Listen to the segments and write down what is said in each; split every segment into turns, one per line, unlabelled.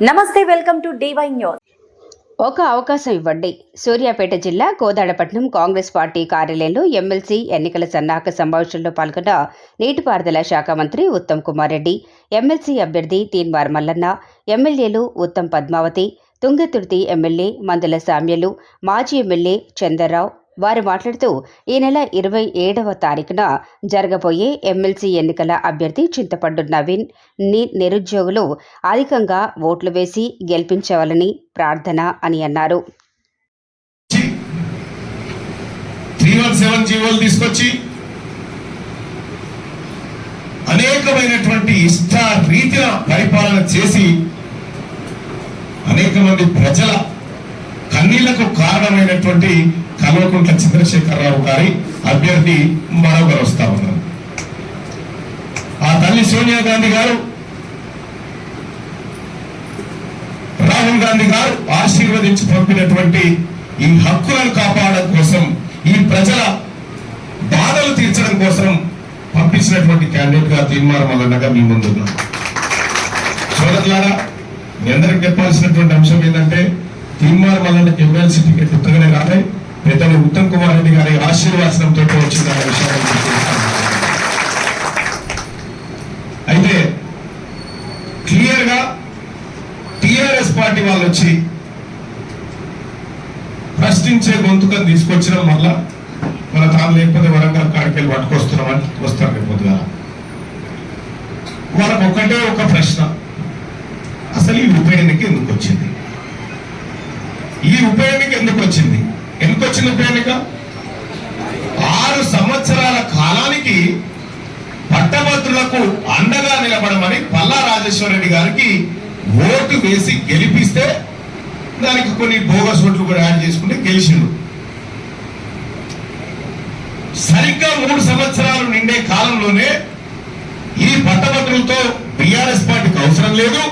నమస్తే welcome to DY news.
ఒక అవకాశం ఇవ్వండి. సూర్యాపేట జిల్లా కోదాడపట్నం కాంగ్రెస్ పార్టీ కార్యాలయంలో ఎమ్మెల్సీ ఎన్నికల సన్నాహక సమావేశంలో పాల్గొన్న నీటిపారుదల శాఖ మంత్రి ఉత్తమ్ కుమార్ రెడ్డి ఎమ్మెల్సీ అభ్యర్థి తీన్మార్ మల్లన్న ఎమ్మెల్యేలు ఉత్తమ్ పద్మావతి తుంగతుర్తి ఎమ్మెల్యే మందుల సామ్యలు మాజీ ఎమ్మెల్యే చందర్రావు వారు మాట్లాడుతూ ఈ నెల ఇరవై ఏడవ తారీఖున జరగబోయే ఎమ్మెల్సీ ఎన్నికల అభ్యర్థి చింతపండు నవీన్ని నిరుద్యోగులు అధికంగా ఓట్లు వేసి గెలిపించవాలని ప్రార్థన అని అన్నారు.
తీసుకొచ్చి అనేకమైనటువంటి ఇష్ట రీతిన పరిపాలన చేసి అనేక మంది ప్రజల కన్నీళ్ళకు కారణమైనటువంటి కల్వకుంట్ల చంద్రశేఖరరావు గారి అభ్యర్థి మరొకరు వస్తా ఉన్నారు. ఆ తల్లి సోనియా గాంధీ గారు రాహుల్ గాంధీ గారు ఆశీర్వదించి పంపినటువంటి ఈ హక్కులను కాపాడడం కోసం ఈ ప్రజల బాధలు తీర్చడం కోసం పంపించినటువంటి క్యాండిడేట్గా తీర్మానం మల్లన్నగా మీ ముందున్నాం సోదరులారా మీ అందరికి చెప్పాల్సినటువంటి అంశం ఏంటంటే తీర్మానం మల్లన్నకి ఎమ్మెల్సీ టికెట్ ఉత్తగానే రాలే. పెద్దలు ఉత్తమ్ కుమార్ రెడ్డి గారి ఆశీర్వాసనంతో వచ్చిందన్న విషయాన్ని అయితే క్లియర్గా టిఆర్ఎస్ పార్టీ వాళ్ళు వచ్చి ప్రశ్నించే గొంతుకను తీసుకొచ్చడం వల్ల మన తాను లేకపోతే వరంగల్ కాడికి పట్టుకొస్తున్నామని వస్తారు రేపు పొద్దుగా వాళ్ళకు ఒక్కటే ఒక ప్రశ్న. అసలు ఈ ఉప ఎన్నిక ఎందుకు వచ్చింది? ఈ ఉప ఎన్నిక ఎందుకు వచ్చింది? ప్రజలకు అండగా నిలబడమని పల్లా రాజేశ్వర రెడ్డి గారికి ఓటు వేసి గెలిపిస్తే దానికి కొన్ని బోగస్ ఓట్లు కూడా యాడ్ చేసుకుంటే గెలిచిండు. సరిగ్గా మూడు సంవత్సరాలు నిండే కాలంలోనే ఈ పట్టభద్రులతో బిఆర్ఎస్ పార్టీకి అవసరం లేదు.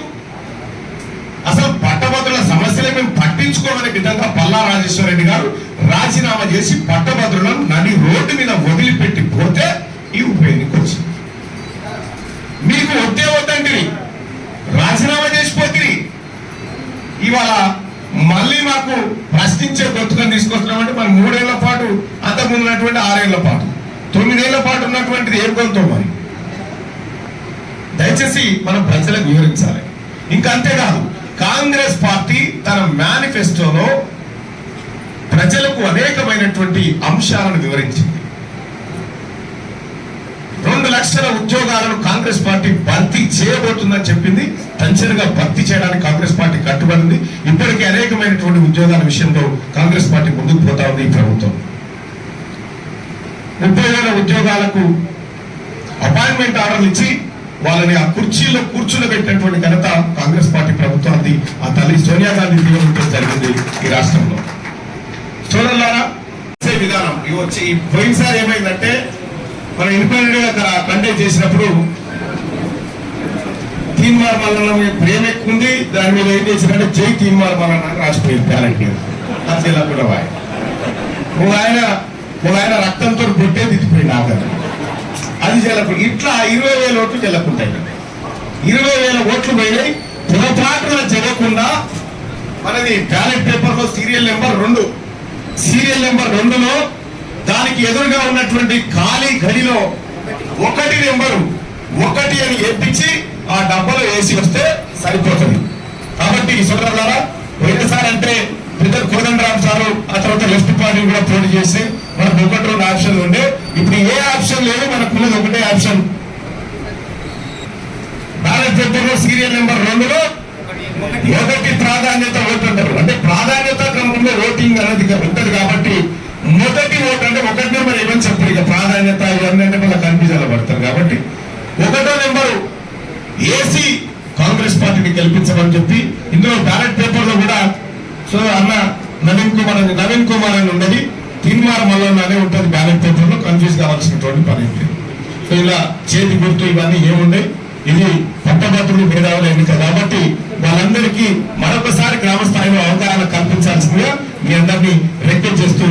అసలు పట్టభద్రుల సమస్యలే మేము పట్టించుకోమనే విధంగా పల్లా రాజేశ్వర రెడ్డి గారు రాజీనామా చేసి పట్టభద్రులను నడి రోడ్డు మీద వదిలిపెట్టి పోతే ఈ ఉప ఎన్నిక వచ్చింది. మీకు వద్దే వద్దంటివి రాజీనామా చేసిపోతుంది ఇవాళ మళ్ళీ మాకు ప్రశ్నించే గొంతుకని తీసుకొస్తున్నామంటే మరి మూడేళ్ళ పాటు అంతకుముందు ఉన్నటువంటి ఆరేళ్ళ పాటు తొమ్మిదేళ్ళ పాటు ఉన్నటువంటిది ఏం గొంతో మరి? దయచేసి మనం ప్రజలకు వివరించాలి. ఇంకా అంతేకాదు కాంగ్రెస్ పార్టీ తన మేనిఫెస్టోలో ప్రజలకు అనేకమైనటువంటి అంశాలను వివరించింది. రెండు లక్షల ఉద్యోగాలను కాంగ్రెస్ పార్టీ భర్తీ చేయబోతుందని చెప్పింది. టెన్షన్గా భర్తీ చేయడానికి కాంగ్రెస్ పార్టీ కట్టుబడింది. ఇప్పటికీ అనేకమైనటువంటి ఉద్యోగాల విషయంలో కాంగ్రెస్ పార్టీ ముందుకు పోతా ఉంది ఈ ప్రభుత్వం. ముప్పై వేల ఉద్యోగాలకు అపాయింట్మెంట్ ఆర్డర్లు ఇచ్చి వాళ్ళని ఆ కుర్చీలో కూర్చుండబెట్టినటువంటి ఘనత కాంగ్రెస్ పార్టీ ప్రభుత్వానికి ఆ తల్లి సోనియా గాంధీ దీవెనతో జరిగింది ఈ రాష్ట్రంలో. సోదరులారా విధానం. ఇవి వచ్చి పోయినసారి ఏమైందంటే మనం ఇండిపెండెంట్ కండక్ట్ చేసినప్పుడు తీన్మార్ మల్లన్న మీద ప్రేమ ఎక్కువ ఉంది. దాని మీద ఏం చేసినట్టే జై తీన్మార్ మల్లన్న రాసిపోయింది బ్యాలెట్ మీద జిల్లా కూడా వాయి. ఒక ఆయన ఒక ఆయన రక్తంతో బొట్టే తిట్టిపోయింది ఆఖరి అది చెల్లకుండా ఇట్లా ఇరవై వేల ఓట్లు చెల్లకుంటాయి ఇరవై వేల ఓట్లు పోయినాయి. పొరపాటున జరగకుండా మనది బ్యాలెట్ పేపర్లో సీరియల్ నెంబర్ రెండు. సీరియల్ నెంబర్ రెండులో దానికి ఎదురుగా ఉన్నటువంటి ఖాళీ గడిలో ఒకటి నెంబరు ఒకటి అని ఎప్పించి ఆ డబ్బాలో వేసి వస్తే సరిపోతుంది. కాబట్టి సోదరులారా పోయినసారి అంటే పెద్దలు కోదండరామ్ సారు ఆ తర్వాత లెఫ్ట్ పార్టీ కూడా పోటీ చేసి మనకు ఒకటి రెండు ఆప్షన్లు ఉండే. ఇప్పుడు ఏ ఆప్షన్ లేదు మనకు ఉన్నది ఒకటే ఆప్షన్. బ్యాలెట్ పేపర్లో సీరియల్ నెంబర్ రెండులో ఒకటి ప్రాధాన్యత ఓటు అంటారు. అంటే ప్రాధాన్యత క్రమంలో ఓటింగ్ అనేది ఉంటుంది కాబట్టి మొదటి ఓటు అంటే ఒకటి నెంబర్ ఏమని చెప్పరు ఇక. ప్రాధాన్యత ఇవన్నీ అంటే మళ్ళీ కన్ఫ్యూజన్ పడతారు కాబట్టి ఒకటో నెంబరు ఏసీ కాంగ్రెస్ పార్టీని గెలిపించమని చెప్పి ఇందులో బ్యాలెట్ పేపర్లో కూడా సో అన్న నవీన్ కుమార్ అని నవీన్ కుమార్ అని ఉన్నది. తీన్మార్ మల్లన్ననే ఉంటుంది బ్యాలెట్ పేపర్లో కన్ఫ్యూజ్ కావాల్సినటువంటి పని సో ఇలా చేతి గుర్తు ఇవన్నీ ఏమున్నాయి ఇది పట్టభద్రులు మేధావుల ఎన్నిక కాబట్టి వాళ్ళందరికీ మరొకసారి గ్రామ స్థాయిలో అవగాహన కల్పించాల్సిందిగా మీ అందరినీ రిక్వెస్ట్ చేస్తూ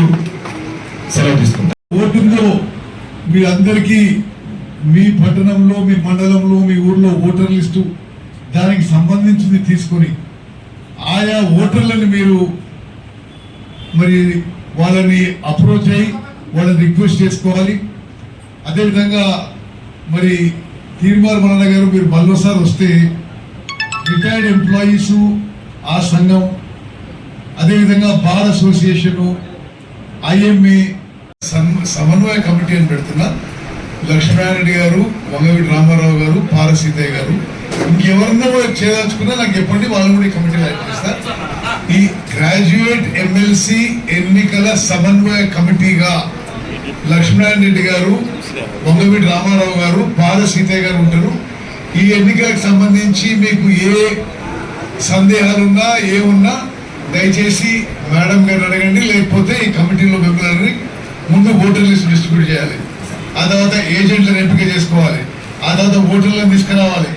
సెలవు తీసుకుంటాం
ఓటింగ్లో మీ అందరికీ మీ పట్టణంలో మీ మండలంలో మీ ఊర్లో ఓటర్ లిస్టు దానికి సంబంధించింది తీసుకొని ఆయా ఓటర్లను మీరు మరి వాళ్ళని అప్రోచ్ అయ్యి వాళ్ళని రిక్వెస్ట్ చేసుకోవాలి. అదేవిధంగా మరి తీర్మార్ మరణ గారు మీరు మరోసారి వస్తే రిటైర్డ్ ఎంప్లాయీస్ ఆ సంఘం అదేవిధంగా బార్ అసోసియేషన్ ఐఎంఏ సమన్వయ కమిటీ అని పెడుతున్నా లక్ష్మీనారాయణ గారు వంగవీటి రామారావు గారు పారసీతయ్య గారు. ఇంకెవరన్నా చేయదలుచుకున్నా నాకు చెప్పండి వాళ్ళు కూడా ఈ కమిటీలో యాడ్ ఈ గ్రాడ్యుయేట్ ఎమ్మెల్సీ ఎన్నికల సమన్వయ కమిటీగా లక్ష్మీనారాయణ రెడ్డి గారు వంగవీటి రామారావు గారు పారసీతయ్య గారు ఉంటారు. ఈ ఎన్నికలకు సంబంధించి మీకు ఏ సందేహాలున్నా ఏమున్నా దయచేసి మేడం గారు అడగండి లేకపోతే ఈ కమిటీలో మిమ్మల్ని ముందు ఓటర్ లిస్ట్ డిస్ట్రిబ్యూట్ చేయాలి. ఆ తర్వాత ఏజెంట్లను ఎంపిక చేసుకోవాలి. ఆ తర్వాత ఓటర్లను తీసుకురావాలి.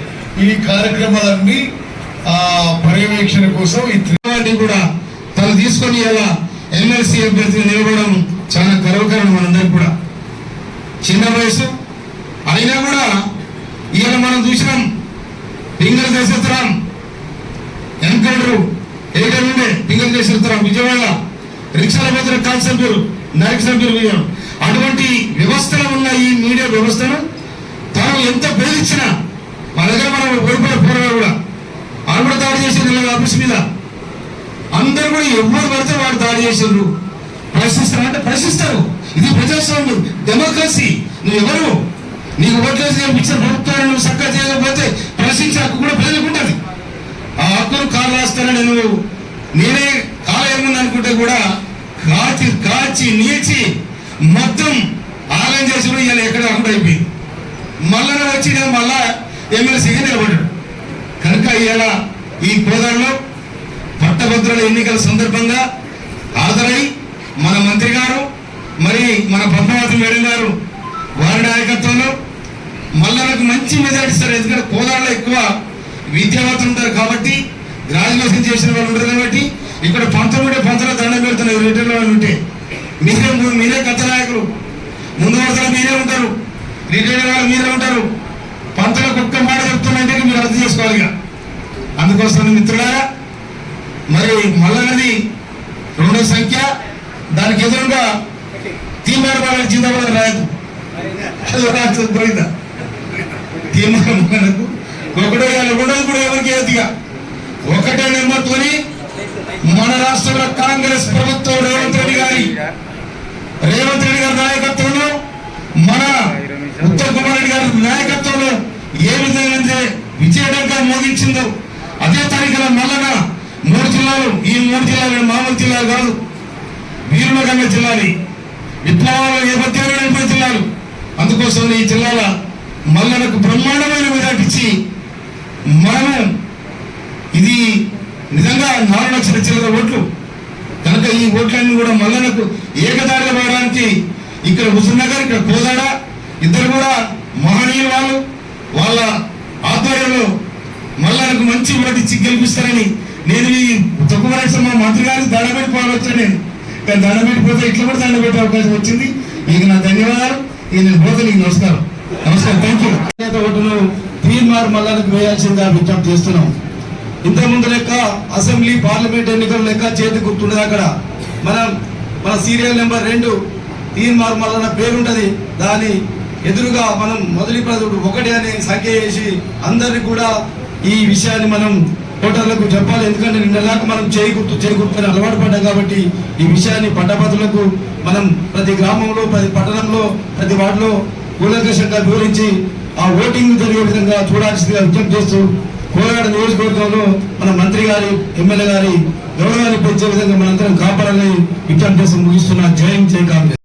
ఈ కార్యక్రమాలన్నీ ఆ పర్యవేక్షణ కోసం ఈ
త్రివాణి కూడా తను తీసుకొని ఇలా ఎమ్మెల్సీ అభ్యర్థిని నిలబడడం చాలా గర్వకారణం మనందరికి కూడా. చిన్న వయసు అయినా కూడా ఈయన మనం చూసినాం పింగళ దశరథరాం ఎన్కౌంటర్ ఏటర్ ఉండే పింగళ దశరథరాం విజయవాడ రిక్షాల మీద కాల్సంపూర్ నరకసంపూర్ విజయం అటువంటి వ్యవస్థలో ఉన్న ఈ మీడియా వ్యవస్థను తాను ఎంత బెదిరించినా మన దగ్గర మనం ఓడిపోయిన పోరాడు కూడా వాళ్ళు కూడా దాడి చేసింది ఇలాగ ఆఫీస్ మీద. అందరూ కూడా ఎవరు పడితే వాడు దాడి చేసిండ్రు ప్రశ్నిస్తారు అంటే ప్రశ్నిస్తారు. ఇది ప్రజాస్వామ్యం డెమోక్రసీ నువ్వు ఎవరు? నీకు ఓట్లేసి ఇచ్చిన ప్రభుత్వాన్ని నువ్వు చక్కగా చేయకపోతే ప్రశ్నించే హక్కు కూడా ప్రజలకు ఉంటుంది. ఆ హక్కును కాలు రాస్తానని నువ్వు నేనే కాలేయమని అనుకుంటే కూడా కాచి కాచి నీచి మొత్తం ఆలయం చేసిన ఇలా ఎక్కడ అక్కడ అయిపోయింది. మళ్ళా వచ్చి నేను మళ్ళా ఎమ్మెల్సీగా నిలబడ్డాడు. కనుక ఇవాళ ఈ కోదాడలో పట్టభద్రుల ఎన్నికల సందర్భంగా హాజరై మన మంత్రి గారు మరి మన పద్మావతి మేడం గారు వారి నాయకత్వంలో మల్లలకు మంచి మెజార్టీ ఇస్తారు. ఎందుకంటే కోదాడలో ఎక్కువ విద్యావంతులు ఉంటారు కాబట్టి గ్రాడ్యుయేషన్ చేసిన వాళ్ళు ఉంటారు కాబట్టి ఇక్కడ పంతొమ్మిది పంతొమ్మిది దండం పెడుతున్నారు. రిటైర్ల వాళ్ళు ఉంటే. మీరే మీరే కథ నాయకులు ముందు వరుసలో మీరే ఉంటారు. రిటైర్ వాళ్ళు మీరే ఉంటారు. పంచలకు ఒక్క మాట చెప్తున్నంటే మీరు అర్థం చేసుకోవాలి ఇక. అందుకోసం మిత్రులారా మరి మల్లనది రెండో సంఖ్య. దానికి ఎదురుగా తీర్మానం వాళ్ళకి జిందాబాద్ రాయదు. అది తీర్మానం ఒకటో ఉండదు కూడా ఎవరికి ఏదిగా ఒకటే నెంబర్తోని మన రాష్ట్రంలో కాంగ్రెస్ ప్రభుత్వం రేవంత్ రెడ్డి గారి రేవంత్ రెడ్డి గారి నాయకత్వంలో మన ఉత్తమ్ కుమార్ రెడ్డి గారి నాయకత్వంలో ఏ విధంగా అయితే విజయడంగా మోగించిందో అదే తారీఖున మల్లన మూడు జిల్లాలు ఈ మూడు జిల్లాలు మామూలు జిల్లాలు కాదు వీరుల జిల్లాని విప్లవాల నేపథ్యంలో నిలిపిన జిల్లాలు. అందుకోసం ఈ జిల్లాల మల్లనకు బ్రహ్మాండమైన మెజార్టీ ఇచ్చి మనము ఇది నిజంగా నాలుగు లక్షల చిల్లర ఓట్లు. కనుక ఈ ఓట్లన్నీ కూడా మల్లనకు ఏకదారిగా పోవడానికి ఇక్కడ హుజూర్నగర్ ఇక్కడ కోదాడ ఇద్దరు కూడా మహనీయులు వాళ్ళు వాళ్ళ ఆధ్వర్యంలో మల్లనకు మంచి ఓటు ఇచ్చి గెలిపిస్తారని నేను ఈ తక్కువ మా మంత్రి గారికి దండ నేను కానీ దండబెట్టిపోతే ఇట్లా కూడా దండబెట్టే అవకాశం వచ్చింది. మీకు నా ధన్యవాదాలు. ఇక నేను పోతే నీకు నమస్కారం. నమస్కారం. థ్యాంక్ యూ ఓటును తీర్మార్ మల్లనకు వేయాల్సిందిగా విజ్ఞప్తి చేస్తున్నాం. ఇంతకుముందు లెక్క అసెంబ్లీ పార్లమెంట్ ఎన్నికల లెక్క చేతి గుర్తుండదు అక్కడ. మనం మన సీరియల్ నెంబర్ రెండు తీర్మార్ అన్న పేరుంటది. దాని ఎదురుగా మనం మొదటి ప్రజలు ఒకటి అనే సంఖ్య వేసి అందరికి కూడా ఈ విషయాన్ని మనం ఓటర్లకు చెప్పాలి. ఎందుకంటే నిన్నలాగా మనం చేయకూర్తు గుర్తు అలవాటు పడ్డాం కాబట్టి ఈ విషయాన్ని పట్టభద్రులకు మనం ప్రతి గ్రామంలో ప్రతి పట్టణంలో ప్రతి వార్డులో కూలంకషంగా వివరించి ఆ ఓటింగ్ జరిగే విధంగా చూడాల్సిందిగా విజ్ఞప్తి చేస్తూ కోలాడ నియోజకవర్గంలో మన మంత్రి గారి ఎమ్మెల్యే గారి గౌరవాన్ని పెంచే విధంగా మనందరం కాపాడాలని విజ్ఞప్తి చేసి ముగిస్తున్న. జయం జయ కాంగ్రెస్.